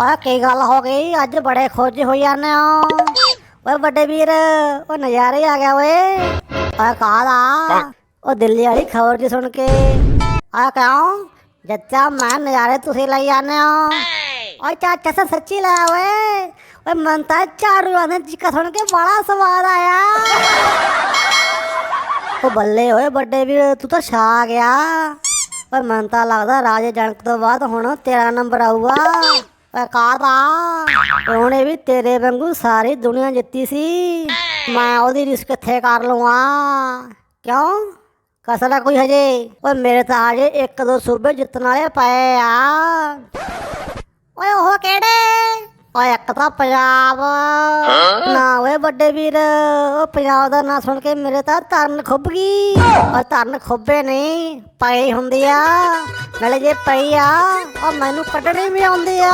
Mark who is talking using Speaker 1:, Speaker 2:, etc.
Speaker 1: ਆ ਕੀ ਗੱਲ ਹੋ ਗਈ? ਅੱਜ ਬੜੇ ਖੁਸ਼ ਹੋਈ ਜਾਂਦੇ ਹੋ। ਓਏ ਵੱਡੇ ਵੀਰ ਉਹ ਨਜ਼ਾਰੇ ਆ ਗਿਆ ਓਏ। ਆ ਕਾਹਦਾ? ਉਹ ਦਿੱਲੀ ਵਾਲੀ ਖਬਰ ਜੀ ਸੁਣ ਕੇ। ਆ ਕਿਉਂ? ਜੱਟਾ ਮੈਂ ਨਜ਼ਾਰੇ ਤੁਸੀਂ ਲਈ ਜਾਂਦੇ ਹੋ। ਓਏ ਚਾਚਾ ਸਾ ਸੱਚੀ ਲੈ ਓਏ। ਓਏ ਮਨ ਤਾਂ ਝਾੜੂ ਆਨੇ ਚੀਕਾ ਸੁਣ ਕੇ ਬੜਾ ਸਵਾਦ ਆਇਆ। ਉਹ ਬੱਲੇ ਓਏ ਵੱਡੇ ਵੀਰ ਤੂੰ ਤਾਂ ਛਾ ਗਿਆ। ਓਏ ਮਨ ਤਾਂ ਲੱਗਦਾ ਰਾਜੇ ਜਨਕ ਤੋਂ ਬਾਅਦ ਹੁਣ ਤੇਰਾ ਨੰਬਰ ਆਊਗਾ। ਓਏ ਉਹਨੇ ਵੀ ਤੇਰੇ ਵਾਂਗੂ ਸਾਰੀ ਦੁਨੀਆ ਜਿੱਤੀ ਸੀ। ਮੈਂ ਉਹਦੀ ਰਿਸ ਕਿੱਥੇ ਕਰ ਲਵਾਂ। ਕਿਉਂ? ਕਸੜਾ ਕੋਈ ਹਜੇ? ਓਏ ਮੇਰੇ ਤਾਂ ਹਜੇ ਇੱਕ ਦੋ ਸੂਬੇ ਜਿੱਤਣ ਵਾਲੇ ਪਏ ਆ। ਓਏ ਉਹ ਕਿਹੜੇ? ਓਏ ਇੱਕ ਤਾਂ ਪੰਜਾਬ। ਨਾ ਓਏ ਵੱਡੇ ਵੀਰ ਉਹ ਪੰਜਾਬ ਦਾ ਨਾਂ ਸੁਣ ਕੇ ਮੇਰੇ ਤਾਂ ਤਰਨ ਖੁੱਭ ਗਈ। ਓ ਤਰਨ ਖੁੱਬੇ ਨਹੀਂ ਪਈ ਹੁੰਦੀ ਆ ਨਾਲੇ ਜੇ ਪਈ ਆ ਉਹ ਮੈਨੂੰ ਕੱਢਣੀ ਵੀ ਆਉਂਦੀ ਆ।